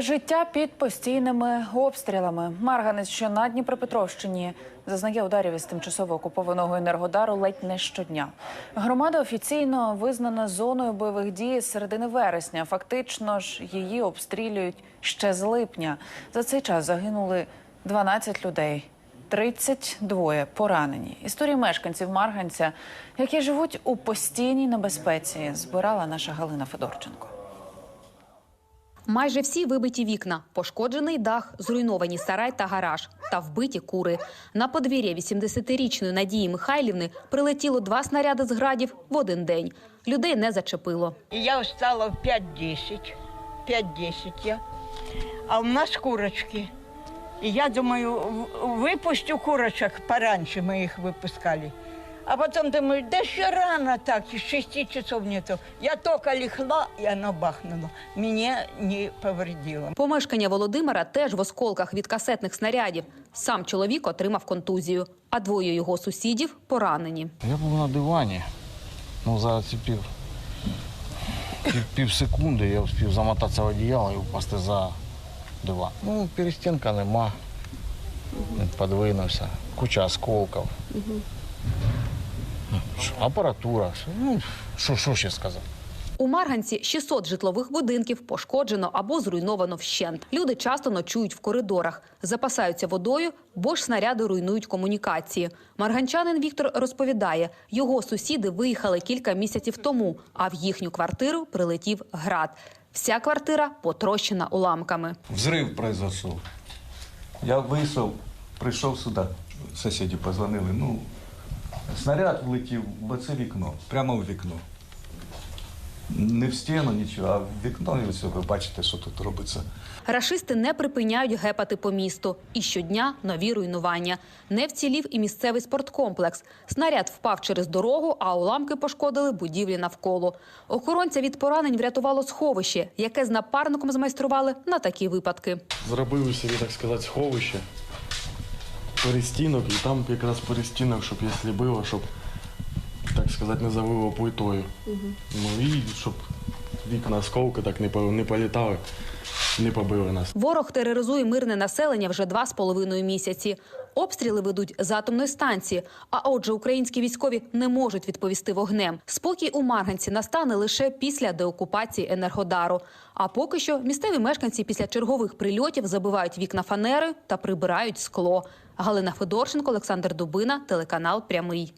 Життя під постійними обстрілами. Марганець, що на Дніпропетровщині, зазнає ударів із тимчасово окупованого енергодару ледь не щодня. Громада офіційно визнана зоною бойових дій з середини вересня. Фактично ж її обстрілюють ще з липня. За цей час загинули 12 людей. 32 поранені. Історії мешканців Марганця, які живуть у постійній небезпеці, збирала наша Галина Федорченко. Майже всі вибиті вікна, пошкоджений дах, зруйновані сарай та гараж та вбиті кури. На подвір'я 80-річної Надії Михайлівни прилетіло два снаряди з градів в один день. Людей не зачепило. И я встала в 5-10. 5-10 я. А у нас курочки. И я думаю, в- выпустю курочек, пораньше мы их выпускали. А потом думаю, да еще рано так, и 6 часов нету. Я только легла, и оно бахнуло. Меня не повредило. Помешкання Володимира теж в осколках від касетних снарядів. Сам чоловік отримав контузію, а двоє його сусідів поранені. Я був на дивані, ну за ці пів, пів, пів секунди я встиг замотатися в одіяло і впасти за диван. Ну, перестінка нема, подвинувся, куча осколків. Що, Апаратура, ну, що, що ще сказати? У Марганці 600 житлових будинків пошкоджено або зруйновано вщент. Люди часто ночують в коридорах, запасаються водою, бо ж снаряди руйнують комунікації. Марганчанин Віктор розповідає, його сусіди виїхали кілька місяців тому, а в їхню квартиру прилетів град. Вся квартира потрощена уламками. Взрив произошел. Я вийшов, прийшов сюди. Сусіди позвонили. Ну, снаряд влетів в оце вікно, прямо в вікно. Не в стіну, нічого, а в вікно, і ось ви бачите, що тут робиться. Рашисти не припиняють гепати по місту. І щодня нові руйнування. Не вцілів і місцевий спорткомплекс. Снаряд впав через дорогу, а уламки пошкодили будівлі навколо. Охоронця від поранень врятувало сховище, яке з напарником змайстрували на такі випадки. зробив собі, так сказати, сховище, перестінок, і там якраз перестінок, щоб якщо було, щоб, так сказати, не завило плитою. Ну і щоб вікна осколки так не, по- не політали, не побили нас. Ворог тероризує мирне населення вже два з половиною місяці. Обстріли ведуть з атомної станції. А отже, українські військові не можуть відповісти вогнем. Спокій у Марганці настане лише після деокупації енергодару. А поки що місцеві мешканці після чергових прильотів забивають вікна фанери та прибирають скло. Галина Федорченко, Олександр Дубина, телеканал Прямий.